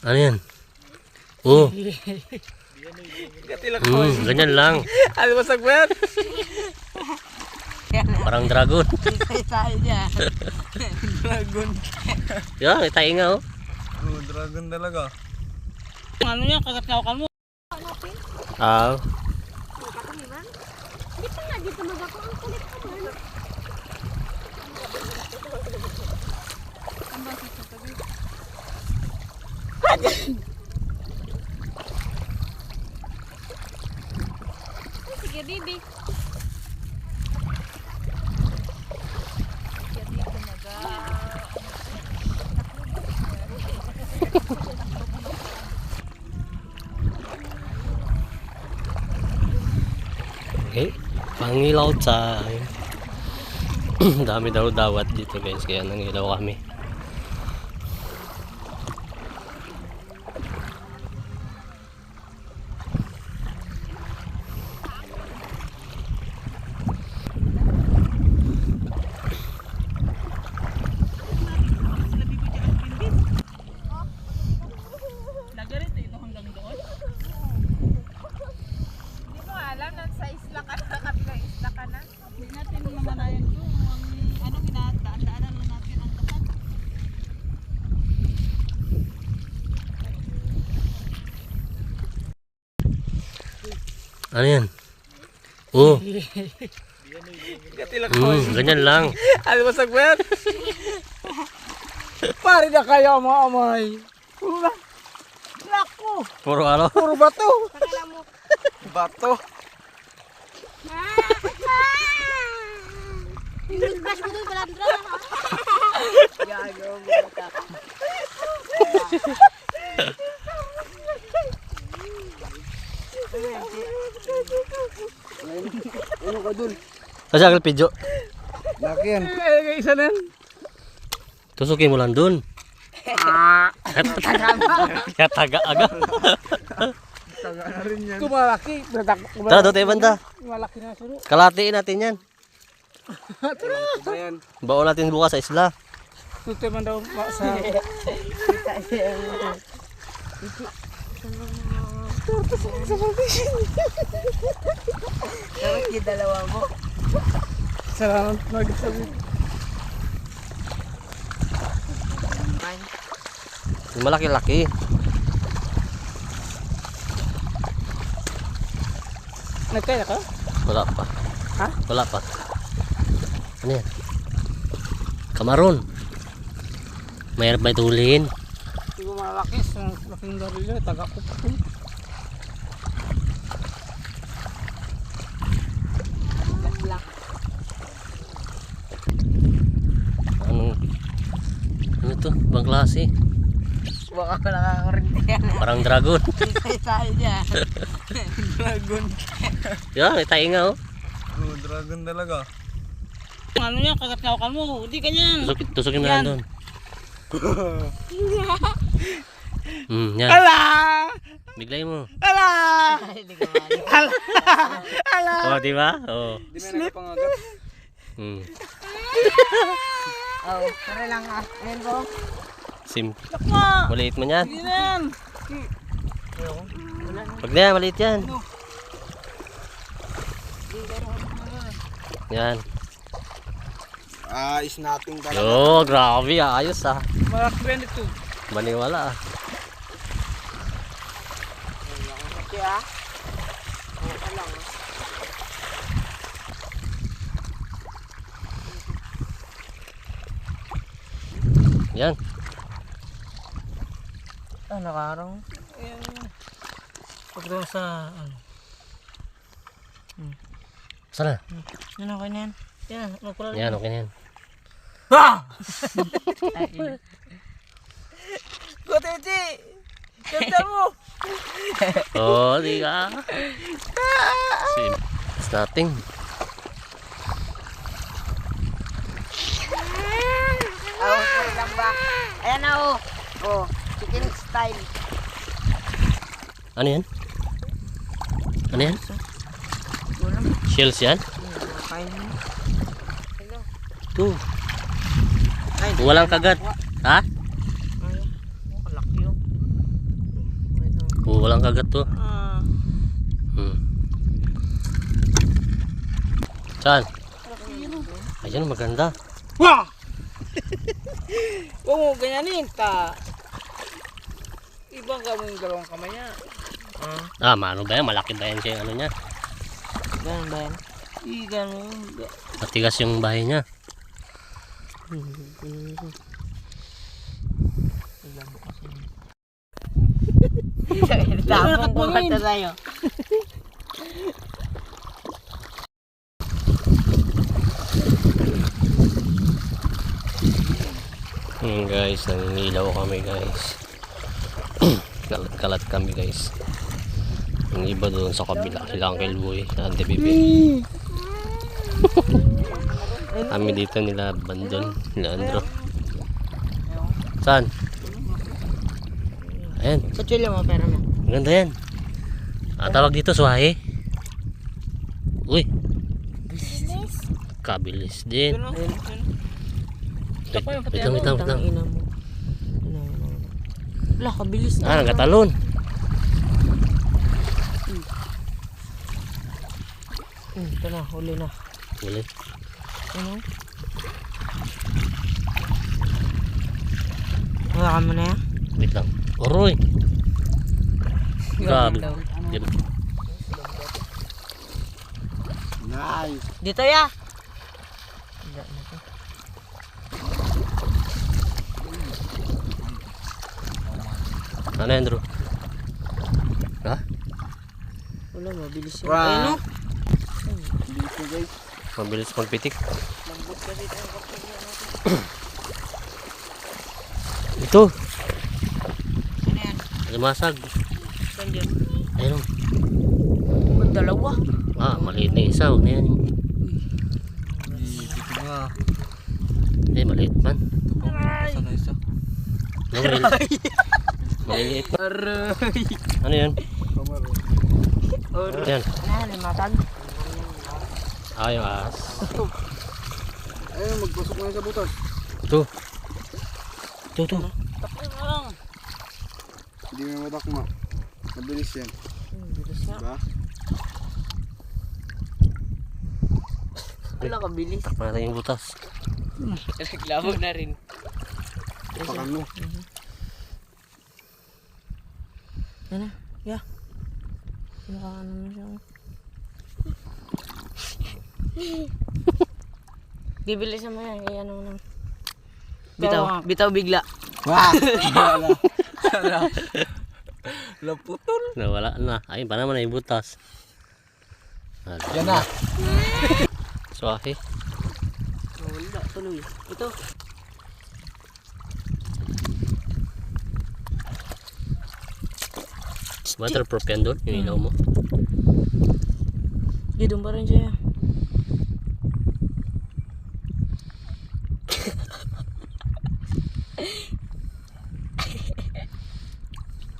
Ano yan? Oh, mm, ganyan lang. Ano ba sagbat? Parang dragon. Tayo dyan. Dragon. Yan, may tainga oh. Oh, dragon talaga. Ano yan? Kagatkawakan mo. Ah, Di pa nga dito magako ang kulit ko man. Sige, okay. Pangilaw time. Dami daw dawat dito guys, kaya nangilaw kami. Sa isla ka na, kabilang isla ka na. Hindi natin mamanayan. Ang, ano, ginadaan-daanan lang natin ang tapat. Ano yan? Oh, mm, ganyan lang. Ano ba sagbat? Pare na kayo mga amay. Pura. Naku. Puro ano? Puro bato. Pakala Bato. Inilbas mo doon, balandra. Gago mo ka. Ano ka dun? Kasi akal pidyo. Laki yan. Ay, isa na yan. Tusukin mo lang dun. Kaya taga aga. Taga na rin yan. Kumalaki. Tara, doon tayo banda. Malaki na suro. Kalatiin natin yan. Yan? Baon natin bukas sa isla. Tutoy man daw ma- sa... Dapat yung dalawa mo. Salamat nagsabi. Malaki-laki. Nagkaya ka? Wala pa. Ha? Wala pa. Ano yan? Kamaron. Mayroon ba itulihin? Hindi ko malaki. Laking garilyo. Taga ko pa. Anong... Ano to? Bang klase? Baka ka nakakarinti yan. Parang dragon. Tayo dyan. Dragon. Yan, may tainga oh. Oh, dragon talaga. Ano yan? Kagatkawakan mo. Hindi ganyan. Tusuk, tusukin mo lang doon. Hmm, yan. Ala! Biglay mo. Ala! Ka mali. Oh, di ba? Oh. Di may nagpangagat. Hmm. Oh, tara lang ah. Ayan ko. Simple. Ma! Maliit mo yan. Na yan. Pag na yan, maliit yan. Yan. Ah, is nothing talaga. Yo, grabe ah. Ayos ah. Malaki ba yan ito? Maniwala ah. Yan. Ah, nakarang. Pag daw sa ano. Sana. Ano ka yan? Yan, magkulala. Yan, okay na yan. Ah! Kotechi! Ganda mo! Oh, di ka. Sim. It's nothing. Oh, sorry lang ba? Ayan na oh. Oh, chicken style. Ano yan? Ano yan? Shells yan? Ito. Walang kagat. Ha? Oh, walang kagat to. Ah. Hmm. Saan? Ayan, maganda. Wah! Huwag mo ganyanin ka. Ibang ka mong dalawang kamay niya. Ah, Ah, mano ba yan? Malaki ba yan siya yung ano niya? ganun ba yan? Ih, ganun. Matigas yung bahay niya. Tapong ko ka tayo. Hmm, guys, nangingilaw kami guys. Kalat-kalat kami guys. Yung iba doon sa kabila, sila Uncle Boy, Ate Bibi. kami dito nila Bandon, nila Andro. Saan? Ayan, Sa chile mo, pero mo. ang ganda yan. Ah, tawag dito, suwahe. Uy. Kabilis din. Wait lang, wait lang, wait lang. ina mo. Ina mo. Wala, kabilis na. Ah, nagatalon. Hmm, ito na, huli na. Huli. Ano? Hawakan mo na yan? Wait lang. Oroy. Grabe. Dito ya! Ano yan, Drew? Ha? Wala, mabilis yun. Wow. Ayun o. Dito guys. Mabilis magpitik. Ito. Ano yan? Limasag. Saan dyan? Ayun. Ba't dalawa? Ah, maliit na isa. Huwag na yan. Dito nga. Eh, maliit man. Saan na isa? No. Maliliit. Aray. Ano yan? Kamaro. Yan. Ano yan, limatag? Ayos. Ayun, magpasok na sa butas. Ito. Ito, ito. Hindi may madakma. Mabilis yan. Hmm, bilis nga. Diba? Wala, kabilis. Takpan natin yung butas. Reklamo na rin. Pakan mo. Ano? Ya. Mukha ano na siya. Bibilisan mo yan, kaya ano lang. Bitaw, bitaw bigla. Wah! Wala. Wala. Laputol. Nawala na. Ayun pa naman na yung butas. Ano? Yan na. Swahe. Wala, tuloy. Ito. Waterproof yan doon. Yung ilaw mo. Di doon pa rin siya.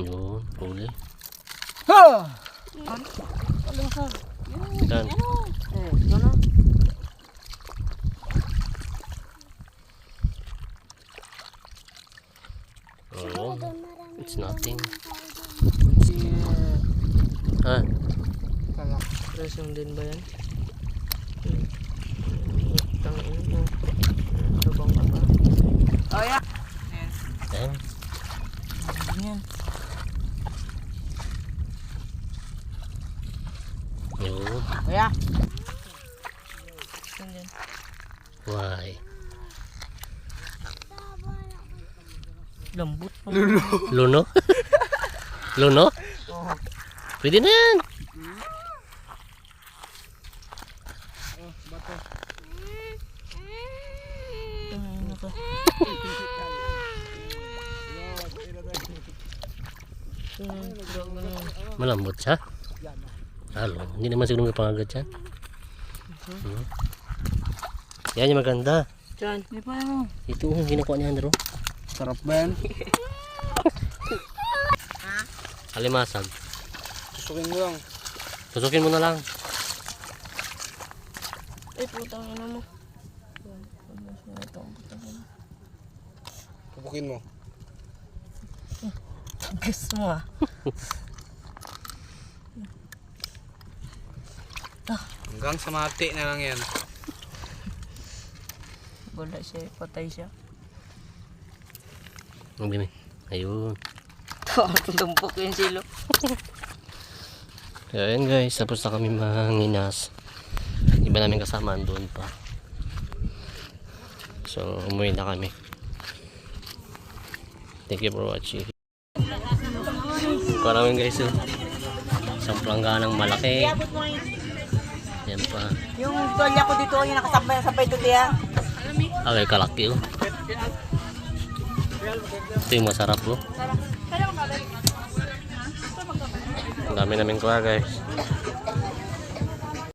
Yun. Huli. Ha! Yan. Eh, ano? Oh, it's nothing. Ah, Resong din ba yan? Hmm. Tangin mo. Tabang ka ba? Oh, yeah. ayan. Yan. Yun. Kuya. Why? Lambot pa. Luno? Luno? Pwede na yan. Ano ka? Malambot siya. Halo, hindi naman siguro may pangagat yan. Hmm. Yan yung maganda. Diyan. Di pa ano? Ito yung ginakuha ni Andrew. Sarap ba yan? Alimasag. Susukin mo lang. Tusukin mo na lang. Ay, putang ina mo. Pupukin mo. Guess mo ah. Hanggang sa mati na lang yan. Wala siya, patay siya. Ang bini. Ayun. Tumpok yung silo. Ayan guys, tapos na kami manginas. Iba namin kasama doon pa. So, umuwi na kami. Thank you for watching. Parang guys, oh. isang plangganang malaki. Yan pa. Yung tolya ko dito, yung nakasabay sabay ito tiya. Okay, kalaki oh. Ito yung masarap oh. Ang dami namin kuha guys.